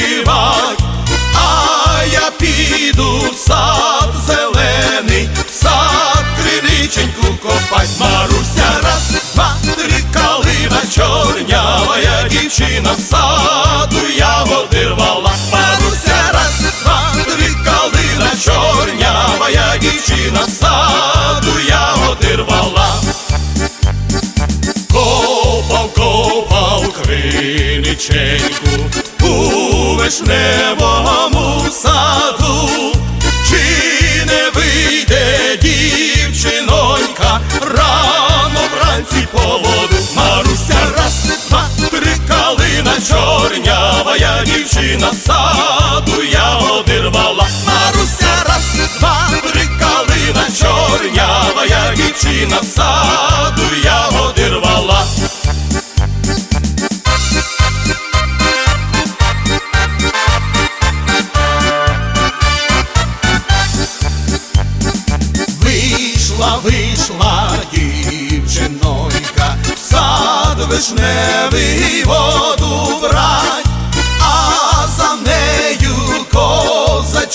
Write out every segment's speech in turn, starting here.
спочивать, а я піду в сад зелений, в сад криниченьку копать. Маруся, раз, два, три, калина чорнявая дівчина в саду ягоди рвала. Маруся, раз, два, три, калина чорнявая дівчина в саду ягоди рвала. Копав, копав криниченьку вишневому саду, чи не вийде дівчинонька рано вранці по воду. Маруся, раз, два, три, калина чорнявая дівчина саду ягоди рвала. Маруся, раз, два, три, калина чорнявая дівчина саду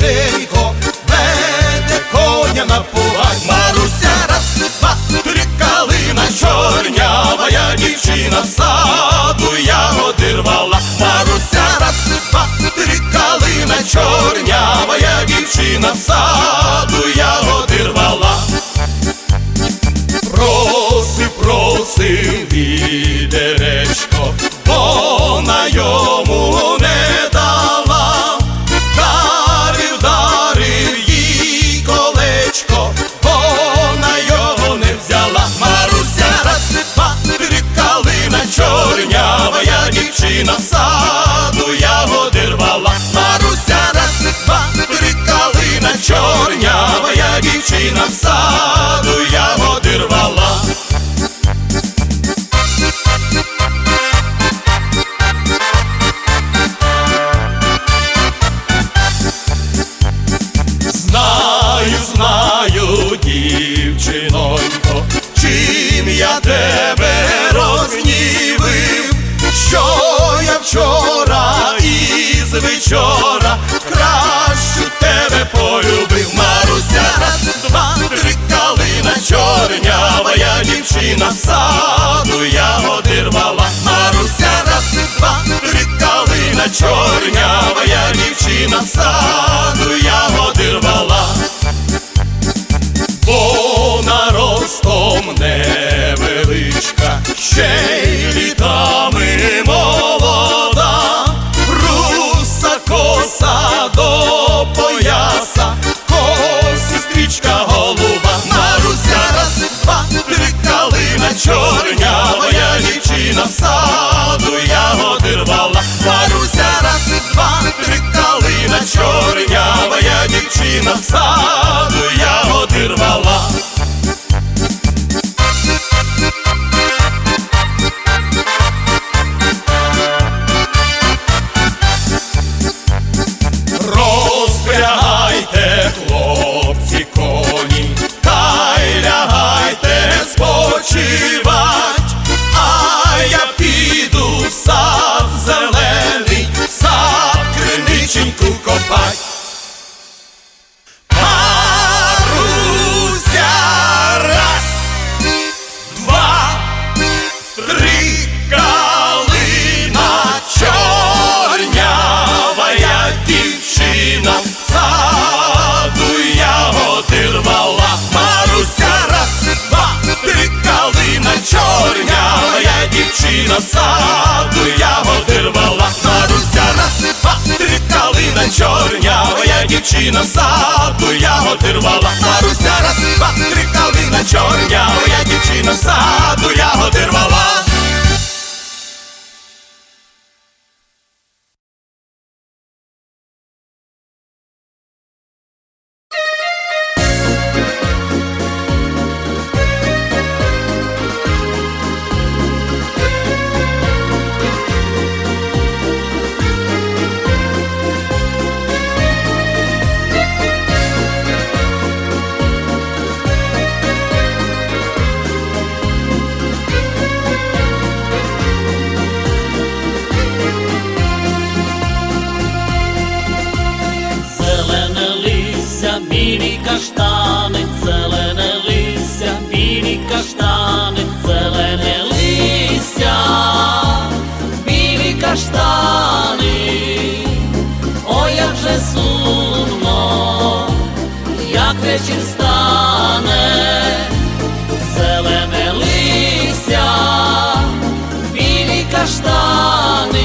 козаченько веде коня напувать. Маруся, раз, два, три, калина чорнявая дівчина в саду ягоди рвала. Маруся, раз, два, три, калина чорнявая дівчина в саду ягоди рвала. Ростом невеличка, ще й літами молода, руса коса до пояса, коси стрічка голуба, Маруся, раз, два, три, калина чорнявая дівчина в саду ягоди рвала. Маруся, раз, два, три, калина чорнявая дівчина в саду ягоди рвала. Чорнявая дівчина саду ягоди рвала. Маруся, два, три, калина чорнявая дівчина саду ягоди рвала. Маруся, два, три, калина чорнявая дівчина саду ягоди рвала. стане сумно, як вечір стане, зелене листя, білі каштани,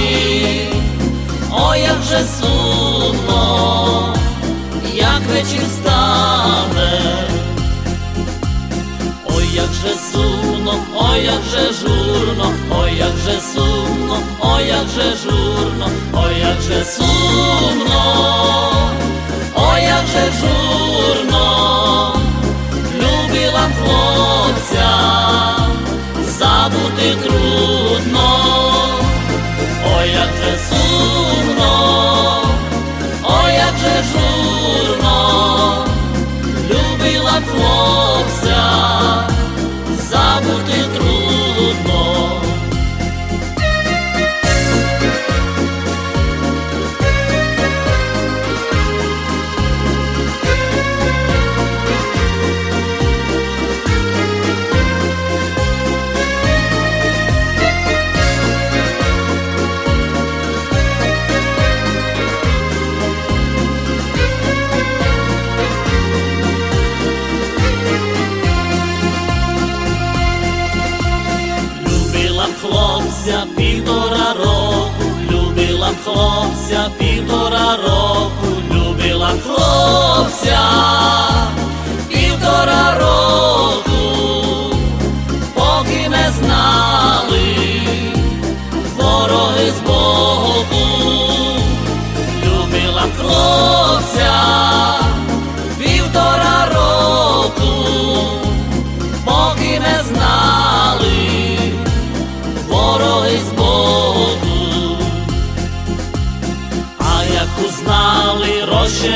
о, як же сумно, як вечір стане, ой, як же сумно, ой, як же журно як же сумно, ой, як же журно, ой, як же сумно, ой, як же журно, любила хлопця, забути трудно, ой, як же сумно, хлопця півтора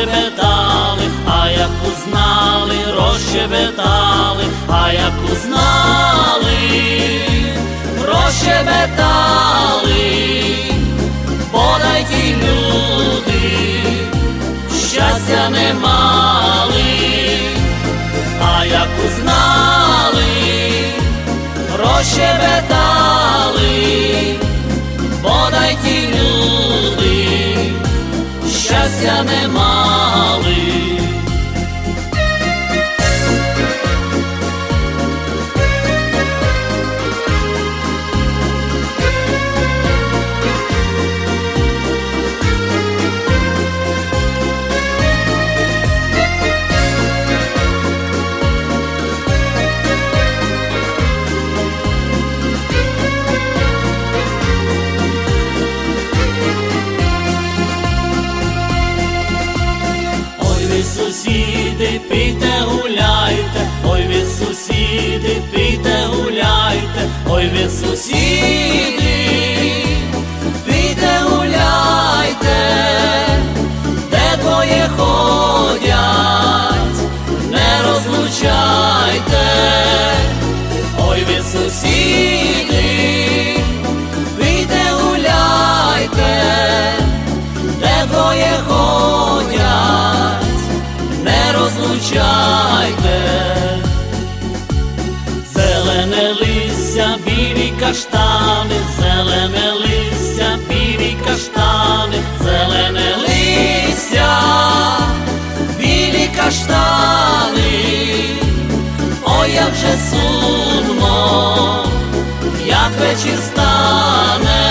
розщебетали, а як узнали, розщебетали, а як узнали, розщебетали, бодай ті люди щастя не мали а як узнали, розщебетали, каштани, зелене листя, білі каштани, зелене листя, білі каштани, ой, як же сумно, як вечір стане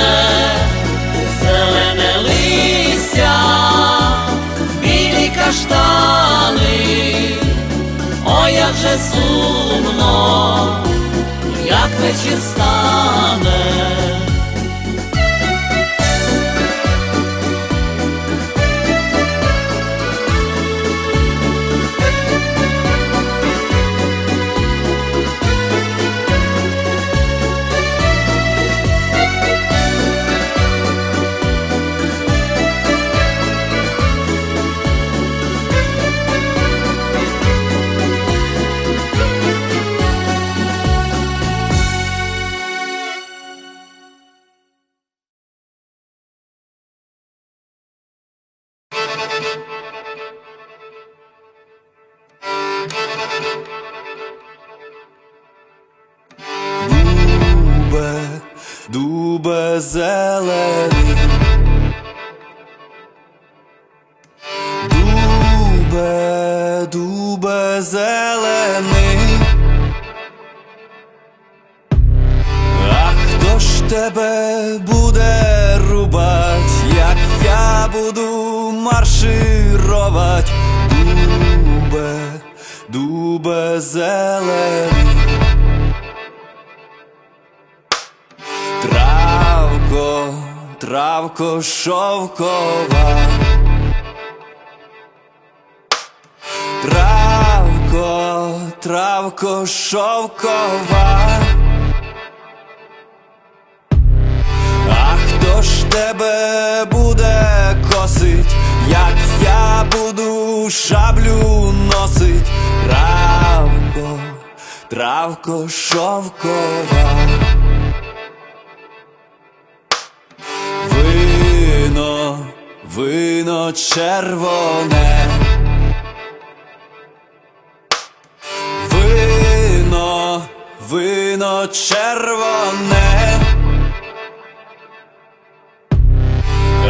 зелене листя, білі каштани, ой, як же сумно, вечір стане. дубе, дубе зелений, дубе, дубе зелений, а хто ж тебе буде рубати? як я буду маршировать, дубе, дубе зелений. Травко шовкова. Травко, травко шовкова. А хто ж тебе буде косить, як я буду шаблю носить? Травко, травко шовкова. Вино червоне. Вино, вино червоне.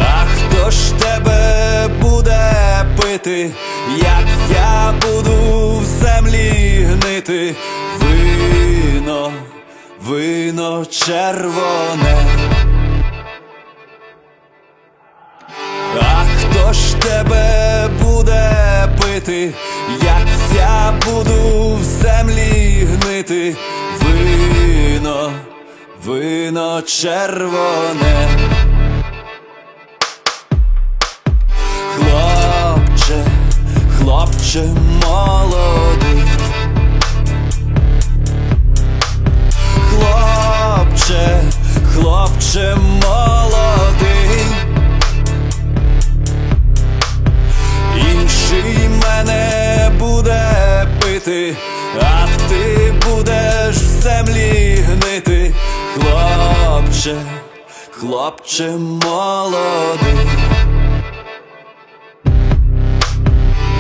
А хто ж тебе буде пити, як я буду в землі гнити? Вино, вино червоне. Ж тебе буде пити, як я буду в землі гнити? Вино, вино червоне. Хлопче, хлопче молодий. Хлопче молодий.